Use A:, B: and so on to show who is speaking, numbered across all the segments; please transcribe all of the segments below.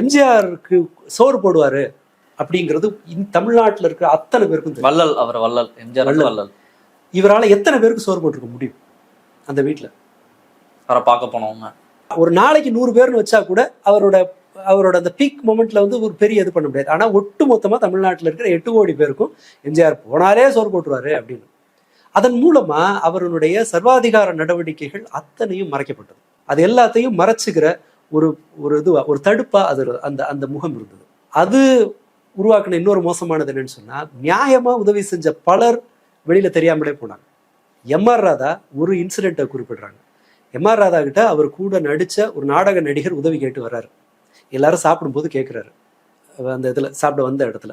A: எம்ஜிஆருக்கு சோறு போடுவாரு அப்படிங்கிறது தமிழ்நாட்டுல இருக்கிற அத்தனை பேருக்கும்
B: வள்ளல் அவர் வள்ளல் எம்ஜிஆர்
A: வள்ளல். இவரால எத்தனை பேருக்கு சோறு போட்டிருக்க முடியும் அந்த வீட்டுல
B: அவரை பார்க்க போனவங்க
A: ஒரு நாளைக்கு நூறு பேர்னு வச்சா கூட அவரோட அவரோட அந்த பீக் மொமெண்ட்ல வந்து ஒரு பெரிய இது பண்ண முடியாது. ஆனா ஒட்டு மொத்தமா தமிழ்நாட்டுல இருக்கிற எட்டு கோடி பேருக்கும் எம்ஜிஆர் போனாலே சோறு போட்டுருவாரு அப்படின்னு. அதன் மூலமா அவருடைய சர்வாதிகார நடவடிக்கைகள் அத்தனையும் மறைக்கப்பட்டது. அது எல்லாத்தையும் மறைச்சுக்கிற ஒரு ஒரு இது ஒரு தடுப்பா அது அந்த அந்த முகம் இருந்தது. அது உருவாக்கின இன்னொரு மோசமானது என்னன்னு சொன்னால் நியாயமா உதவி செஞ்ச பலர் வெளியில தெரியாமலே போனாங்க. எம்ஆர் ராதா ஒரு இன்சிடென்ட்டை குறிப்பிடுறாங்க. எம்ஆர் ராதா கிட்ட அவர் கூட நடித்த ஒரு நாடக நடிகர் உதவி கேட்டு வர்றாரு. எல்லாரும் சாப்பிடும்போது கேட்குறாரு அந்த இதில் சாப்பிட வந்த இடத்துல.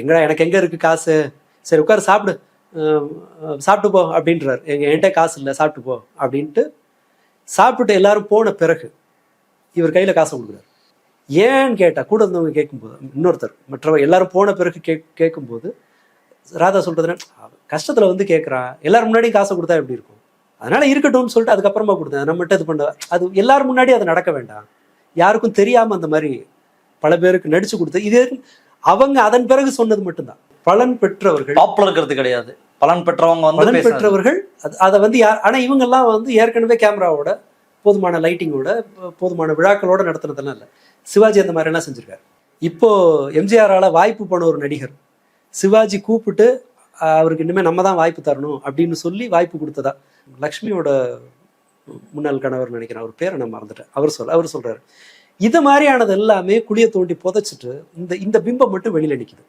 A: எங்கடா எனக்கு எங்கே இருக்குது காசு? சரி உட்காரு சாப்பிடு. சாப்பிட்டு போ அப்படின்றார். எங்கள் என்கிட்ட காசு இல்லை சாப்பிட்டு போ அப்படின்ட்டு சாப்பிட்டு எல்லாரும் போன பிறகு இவர் கையில் காசை கொடுக்குறாரு. ஏன்னு கேட்டா கூட இருந்தவங்க கேட்கும்போது இன்னொருத்தர் மற்றவர் எல்லாரும் போன பிறகு கேக் கேட்கும்போது ராதா சொல்றதுன்னா கஷ்டத்துல வந்து கேட்குறான் எல்லாரும் முன்னாடியும் காசை கொடுத்தா எப்படி இருக்கும்? அதனால இருக்கட்டும்னு சொல்லிட்டு அதுக்கப்புறமா கொடுத்தேன். நம்மகிட்ட இது பண்ண அது எல்லாரும் முன்னாடி அது நடக்க வேண்டாம். யாருக்கும் தெரியாம அந்த மாதிரி பல பேருக்கு நடிச்சு கொடுத்து இது அவங்க அதன் பிறகு சொன்னது மட்டும்தான். பலன் பெற்றவர்கள்
B: பாப்புலர் இருக்கிறது கிடையாது. பலன் பெற்றவங்க வந்து
A: பலன். பெற்றவர்கள் அது- வந்து யார் ஆனா இவங்கெல்லாம் வந்து ஏற்கனவே கேமராவோட போதுமான லைட்டிங்கோட போதுமான விழாக்களோட நடத்துனதெல்லாம் இல்லை. சிவாஜி அந்த மாதிரிலாம் செஞ்சிருக்காரு. இப்போ எம்ஜிஆரால் வாய்ப்பு போன ஒரு நடிகர். சிவாஜி கூப்பிட்டு அவருக்கு இனிமேல் நம்ம தான் வாய்ப்பு தரணும் அப்படின்னு சொல்லி வாய்ப்பு கொடுத்ததா? லக்ஷ்மியோட முன்னாள் கணவர் நினைக்கிறேன். அவர் பேரை நான் மறந்துட்டேன். அவர் சொல் அவர் சொல்கிறார் இது மாதிரியானது எல்லாமே குழியை தோண்டி புதைச்சிட்டு இந்த இந்த பிம்பம் மட்டும் வெளியில் நிற்கிது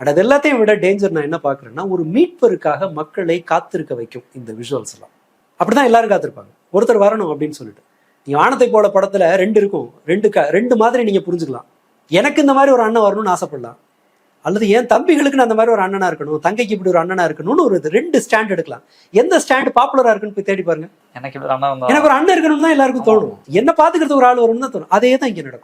A: அண்ட் அது எல்லாத்தையும் விட டேஞ்சர் நான் என்ன பார்க்குறேன்னா ஒரு மீட்பருக்காக மக்களை காத்திருக்க வைக்கும் இந்த விஷுவல்ஸ் எல்லாம். அப்படிதான் எல்லாரும் காத்திருப்பாங்க. ஒருத்தர் வரணும் அப்படின்னு சொல்லிட்டு. நீ வானத்தை போல படத்துல ரெண்டு இருக்கும். ரெண்டு க ரெண்டு மாதிரி நீங்க புரிஞ்சுக்கலாம். எனக்கு இந்த மாதிரி ஒரு அண்ணன் வரணும்னு ஆசைப்படலாம். அல்லது என் தம்பிகளுக்கு நான் அந்த மாதிரி ஒரு அண்ணனா இருக்கணும் தங்கைக்கு இப்படி ஒரு அண்ணனா இருக்கணும்னு ஒரு ரெண்டு ஸ்டாண்ட் எடுக்கலாம். எந்த ஸ்டாண்ட் பாப்புலரா இருக்குன்னு போய் தேடி பாருங்க. எனக்கு ஒரு அண்ணன் இருக்கணும்னு தான் எல்லாருக்கும் தோணும். என்ன பாத்துக்கிறது ஒரு ஆள் வரும்னு தான் தோணும். அதே தான் இங்க நடக்கும்.